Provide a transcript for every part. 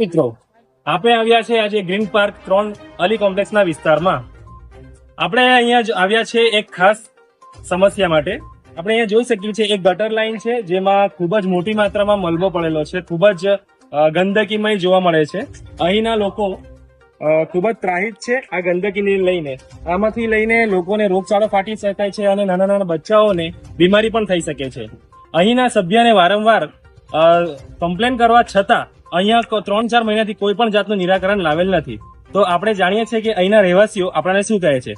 મિત્રો, આપણે આવ્યા છે આજે ગ્રીન પાર્ક ત્રણ અલી કોમ્પ્લેક્સના વિસ્તારમાં. આપણે અહીંયા જ આવ્યા છે એક ખાસ સમસ્યા માટે. આપણે અહીંયા જોઈ શકીએ છીએ એક ગટર લાઈન છે, જેમાં ખૂબ જ મોટી માત્રામાં મલબો પડેલો છે, ખૂબ જ ગંદકીમય જોવા મળે છે. અહીંના લોકો ખૂબ જ ત્રાહિત છે આ ગંદકીને લઈને. આમાંથી લઈને લોકોને રોગચાળો ફાટી શકાય છે અને નાના નાના બચ્ચાઓને બીમારી પણ થઈ શકે છે. અહીંના સભ્યને વારંવાર કમ્પ્લેન કરવા છતાં અહીંયા ત્રણ ચાર મહિનાથી કોઈ પણ જાતનું નિરાકરણ લાવેલ નથી. તો આપણે જાણીએ છીએ કે અહીંના રહેવાસીઓ આપણને શું કહે છે?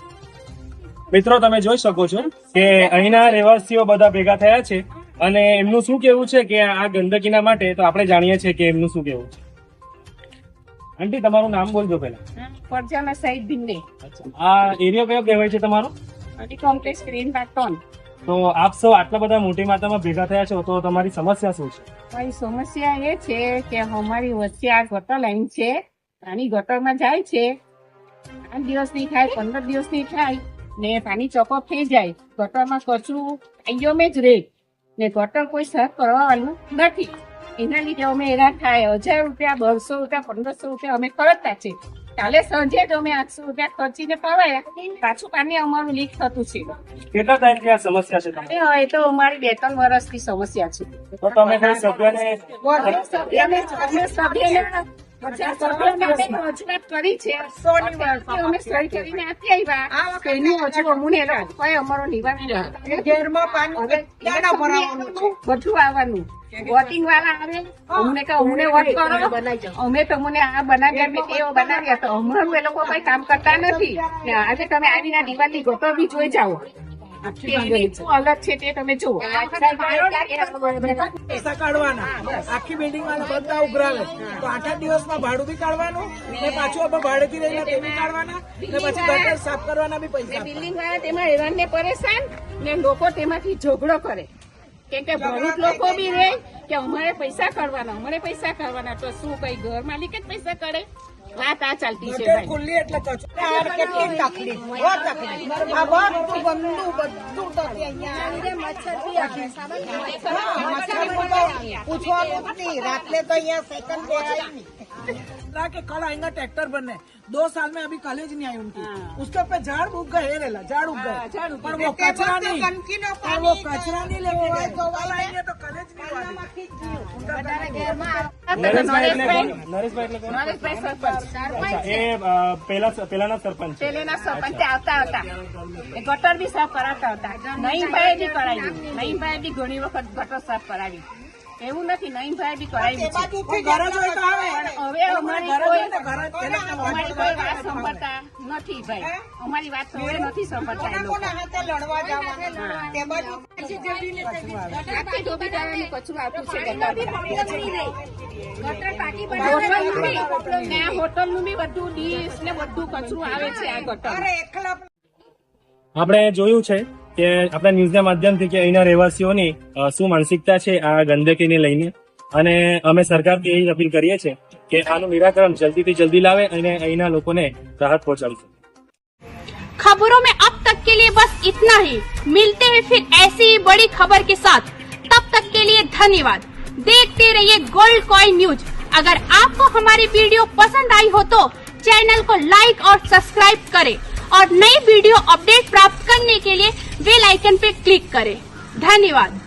મિત્રો તમે જોઈ શકો છો કે અહીંના રહેવાસીઓ બધા ભેગા થયા છે અને એમનું શું કેવું છે કે આ ગંદકીના માટે તો આપણે જાણીએ છીએ કે એમનું શું કેવું છે. આંટી તમારું નામ બોલજો પહેલા. પરજાના સહિત ભીંડે. આ એરિયો કયો કહેવાય છે તમારો? કોમ્પ્લેક્સ ગ્રીન પાટોન તો આપ સૌ આટલા બધા મોટી માતામાં ભેગા થયા છો, તો તમારી સમસ્યા શું છે? મારી સમસ્યા એ છે કે અમારી વચ્ચે આ ગટર લાઈન છે પાણી ગટરમાં જાય છે આઠ દિવસની થાય, પંદર દિવસની થાય, ને પાણી ચોકઅપ થઈ જાય, ગટરમાં કચરું કાયમે જ રહે, ને ગટર કોઈ સાફ કરવાનું નથી. એના લીધે અમે હેરાન થાય. હજાર રૂપિયા બસો રૂપિયા પંદરસો રૂપિયા અમે ખર્ચતા છે. કાલે સાંજે જ અમે આઠસો રૂપિયા ખર્ચીને પાવાયા પાછું પાણી અમારું લીક થતું છે. કેટલા ટાઈમથી આ સમસ્યા છે તમારી? એ તો અમારી બે ત્રણ વર્ષથી સમસ્યા છે. તો તમે કોઈ સભ્યને સભ્યને કરી છે. કરીને આપી આવ્યા. અમને કોઈ અમારો નિવારણ ઘેરમાં પાણી બધું આવવાનું. વોટિંગ વાળા આવે. અમને કે અમને વોટ કરો. અમે તમને આ બનાવી આપીએ તેઓ બનાવી આપે અમારું એ લોકો કઈ કામ કરતા નથી. ને આજે તમે આવીને દિવાળી ગોતો બી જોઈ જાઓ. કે એની શું હાલત છે તે તમે જુઓ. પૈસા કાઢવાના. આખી બિલ્ડિંગ વાળા બધા ઉઘરાવે. તો આઠ આઠ દિવસમાં ભાડું બી કાઢવાનું ને પાછું આપણે ભાડેથી રહીને તે બી કાઢવાના ને પછી ગટર સાફ કરવાના બી પૈસા. બિલ્ડિંગ વાળા તેમાં હેરાન ને પરેશાન ને લોકો તેમાંથી ઝઘડો કરે. કેમ કે ભરૂચ લોકો બી રે કે અમારે પૈસા કરવાના અમારે પૈસા કરવાના તો શું કઈ ઘર માલિક જ પૈસા કરે વાત આ ચાલતી છે ભાઈ. ખુલ્લી એટલે કેટલી તકલીફ બહુ તકલીફ. આ બધું બધું અહીંયા પૂછવાનું રાત્રે તો અહીંયા સેકન્ડ ना कि कल आएगा ट्रैक्टर बनने दो साल में अभी कॉलेज नहीं आई उनकी उसके ऊपर झाड़ उग गए रेला झाड़ उग गए पर वो कचरा नहीं पर वो कचरा नहीं लेके गए कल आएंगे तो कॉलेज नहीं નરેશભાઈ એટલે કોણ? નરેશભાઈ એટલે કોણ? નરેશભાઈ સરપંચ અચ્છા, એ અ, પેલા પેલાના સરપંચ છે પેલેના સરપંચ આવતા હતા એ ગટર બી સાફ કરાવતા હતા નઈમભાઈ બી કરાવ્યું નઈમભાઈ બી ઘણી વખત ગટર સાફ કરાવી એવું નથી બી કોઈ વાત સાંભળતા નથી ભાઈ. અમારી વાત નથી સાંભળતા કચરું આપ્યું છે હોટલનું બી ને બી બધું ડીશ ને બધું કચરું આવે છે આ ગટર. આપણે જોયું છે કે આપણા ન્યૂઝના માધ્યમથી કે અહીંના રહેવાસીઓની અ, શું માનસિકતા છે આ ગંદકીને લઈને અને અમે સરકારથી એવી અપીલ કરીએ છીએ કે આનું નિરાકરણ જલ્દીથી જલ્દી લાવે અને અહીંના લોકોને રાહત પહોંચાડશે खबरों में अब तक के लिए बस इतना ही मिलते हैं फिर ऐसी ही बड़ी खबर के साथ तब तक के लिए धन्यवाद देखते रहिए गोल्ड कॉइन न्यूज अगर आपको हमारी वीडियो पसंद आई हो तो चैनल को लाइक और सब्सक्राइब करें और नई वीडियो अपडेट आइकन पे क्लिक करें धन्यवाद